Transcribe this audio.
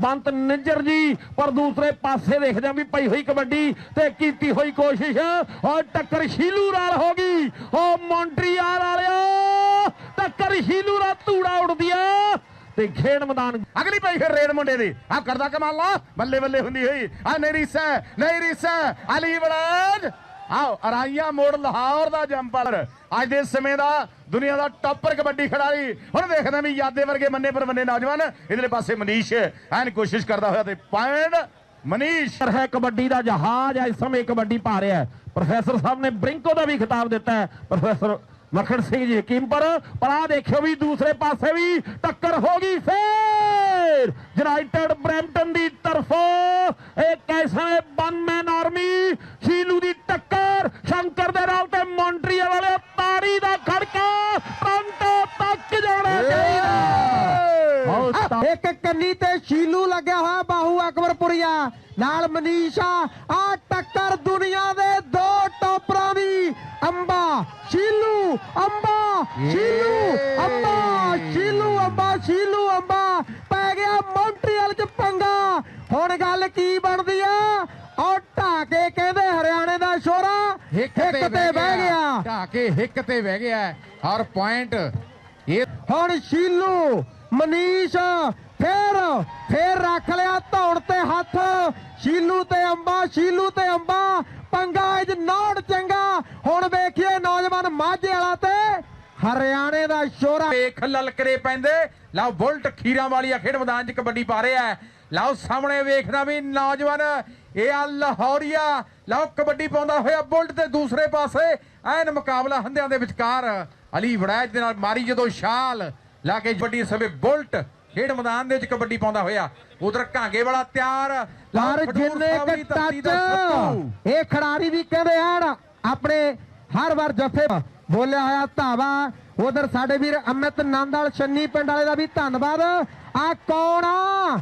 ਬੰਤ ਨਿੱਜਰ ਜੀ, ਪਰ ਦੂਸਰੇ ਪਾਸੇ ਦੇਖਦੇ ਆ ਵੀ ਪਈ ਹੋਈ ਕਬੱਡੀ ਤੇ ਕੀਤੀ ਹੋਈ ਕੋਸ਼ਿਸ਼। ਔਰ ਟੱਕਰ ਸ਼ੀਲੂ ਨਾਲ ਹੋ ਗਈ। ਉਹ ਮੌਂਟਰੀਆਲ ਵਾਲਿਓ, ਟੱਕਰ ਸ਼ੀਲੂ ਨਾਲ ਧੂੜਾ ਉੱਡਦੀ ਆ। ਤੇ ਖੇਡ ਮੈਦਾਨ ਅਗਲੀ ਪਈ ਫਿਰ ਰੇਡ ਮੁੰਡੇ ਦੀ। ਆ ਕਰਦਾ ਕਮਾਲਾ ਬੱਲੇ ਬੱਲੇ ਹੁੰਦੀ ਹੋਈ। ਆ ਨਹੀਂ ਰੀਸਾ ਨਹੀਂ ਅਲੀ ਬੜਾਜ ਆਓ, ਅਰਾਈਆ ਮੋੜ ਲਾਹੌਰ ਦਾ ਜੰਪਰ। ਅੱਜ ਦੇ ਸਮੇਂ ਦਾ ਦੁਨੀਆ ਦਾ ਟੌਪਰ ਕਬੱਡੀ ਖਿਡਾਰੀ। ਹੁਣ ਦੇਖਦਾ ਵੀ ਯਾਦੇ ਵਰਗੇ ਮੰਨੇ ਪਰ ਮੰਨੇ ਨੌਜਵਾਨ, ਇਧਰਲੇ ਪਾਸੇ ਮਨੀਸ਼ ਐਨ ਕੋਸ਼ਿਸ਼ ਕਰਦਾ ਹੋਇਆ ਤੇ ਪੁਆਇੰਟ ਮਨੀਸ਼। ਹੈ ਕਬੱਡੀ ਦਾ ਜਹਾਜ਼, ਇਸ ਸਮੇਂ ਕਬੱਡੀ ਪਾ ਰਿਹਾ ਹੈ। ਪ੍ਰੋਫੈਸਰ ਸਾਹਿਬ ਨੇ ਬ੍ਰਿੰਕੋ ਦਾ ਵੀ ਖਿਤਾਬ ਦਿੱਤਾ ਹੈ। ਪ੍ਰੋਫੈਸਰ ਮੱਖਣ ਸਿੰਘ ਜੀ ਕੀਮਪਰ ਪਰ ਆ ਦੇਖਿਓ ਵੀ ਦੂਸਰੇ ਪਾਸੇ ਵੀ ਟੱਕਰ ਹੋ ਗਈ ਫੇਰ। ਯੂਨਾਈਟਿਡ ਬ੍ਰੈਂਟਨ ਦੀ ਤਰਫੋਂ ਇਹ ਕੈਸਾ ਵਨ ਆਰਮੀ। ਖੜਕਾ ਟ੍ਰਾਂਟੋ ਤੱਕ ਜਾਣਾ ਚਾਹੀਦਾ। ਇੱਕ ਕੰਨੀ ਤੇ ਸ਼ੀਲੂ ਲੱਗਿਆ ਹੋਇਆ ਬਾਹੂ ਅਕਬਰਪੁਰੀਆ। ਨਾਲ ਮਨੀਸ਼ਾ ਆ ਟੱਕਰ ਦੁਨੀਆ ਦੇ ਦੋ ਟੋਪਰਾਂ ਦੀ। ਅੰਬਾ ਸ਼ੀਲੂ ਅੰਬਾ ਸ਼ੀਲੂ ਅੰਬਾ ਸ਼ੀਲੂ ਅੰਬਾ ਸ਼ੀਲੂ ਅੰਬਾ। ਪੈ ਗਿਆ ਮੌਂਟਰੀਅਲ ਚ ਪੰਗਾ। ਹੁਣ ਗੱਲ ਕੀ ਬਣਦੀ ਆ? ਔਰ ਢਾਕੇ ਕਹਿੰਦੇ ਹਰਿਆਣੇ ਦਾ ਸ਼ੋਰਾ ਹਿੱਕ ਤੇ ਬਹਿ ਗਿਆ। ਢਾਕੇ ਹਿੱਕ ਤੇ ਬਹਿ ਗਿਆ। ਹੈ। ਔਰ ਪੁਆਇੰਟ ਇਹ ਹੁਣ ਸ਼ੀਲੂ ਮਨੀਸ਼ ਫੇਰ ਫੇਰ ਰੱਖ ਲਿਆ ਧੌਣ ਤੇ ਹੱਥ। ਸ਼ੀਲੂ ਤੇ ਅੰਬਾ ਸ਼ੀਲੂ ਤੇ ਅੰਬਾ। ਪੰਗਾ ਇਜ ਨੌੜ ਚੰਗਾ। ਹੁਣ ਵੇਖੀਏ ਨੌਜਵਾਨ ਮਾਝੇ ਵਾਲਾ ਤੇ ਹਰਿਆਣੇ ਦਾ ਸ਼ੋਰਾ। ਵੇਖ ਲਲਕਰੇ ਪੈਂਦੇ। ਲਓ ਬੁਲਟ ਖੀਰਾਂ ਵਾਲੀ ਖੇਡ ਮੈਦਾਨ 'ਚ ਕਬੱਡੀ ਪਾ ਰਿਹਾ ਹੈ। ਲਓ ਸਾਹਮਣੇ ਵੇਖਦਾ ਵੀ ਨੌਜਵਾਨ ਇਹ ਆ ਲਾਹੌਰੀਆ। ਲਓ ਕਬੱਡੀ ਪਾਉਂਦਾ ਹੋਇਆ ਬੁਲਟ ਤੇ ਦੂਸਰੇ ਪਾਸੇ ਐਨ ਮੁਕਾਬਲਾ ਹੰਦਿਆਂ ਦੇ ਵਿਚਕਾਰ। ਅਲੀ ਵੜੈਜ ਦੇ ਨਾਲ ਮਾਰੀ ਜਦੋਂ ਛਾਲ ਲਾ ਕੇ ਕਬੱਡੀ ਸਮੇਂ ਬੁਲਟ। ਖੇਡ ਮੈਦਾਨ ਦੇ ਵਿੱਚ ਕਬੱਡੀ ਪਾਉਂਦਾ ਹੋਇਆ। ਉਧਰ ਘਾਂਗੇ ਵਾਲਾ ਤਿਆਰ। ਪਰ ਜਿੰਨੇ ਟੱਚ ਸੱਤੂ। ਇਹ ਖਿਡਾਰੀ ਵੀ ਕਹਿੰਦੇ ਹਨ ਆਪਣੇ ਹਰ ਵਾਰ ਜੱਫੇ ਬੋਲਿਆ ਹੋਇਆ ਧਾਵਾ। ਉਧਰ ਸਾਡੇ ਵੀਰ ਅਮਿਤ ਨੰਦ ਵਾਲ ਛੰਨੀ ਪਿੰਡ ਵਾਲੇ ਦਾ ਵੀ ਧੰਨਵਾਦ। ਆ ਕੌਣ ਆ?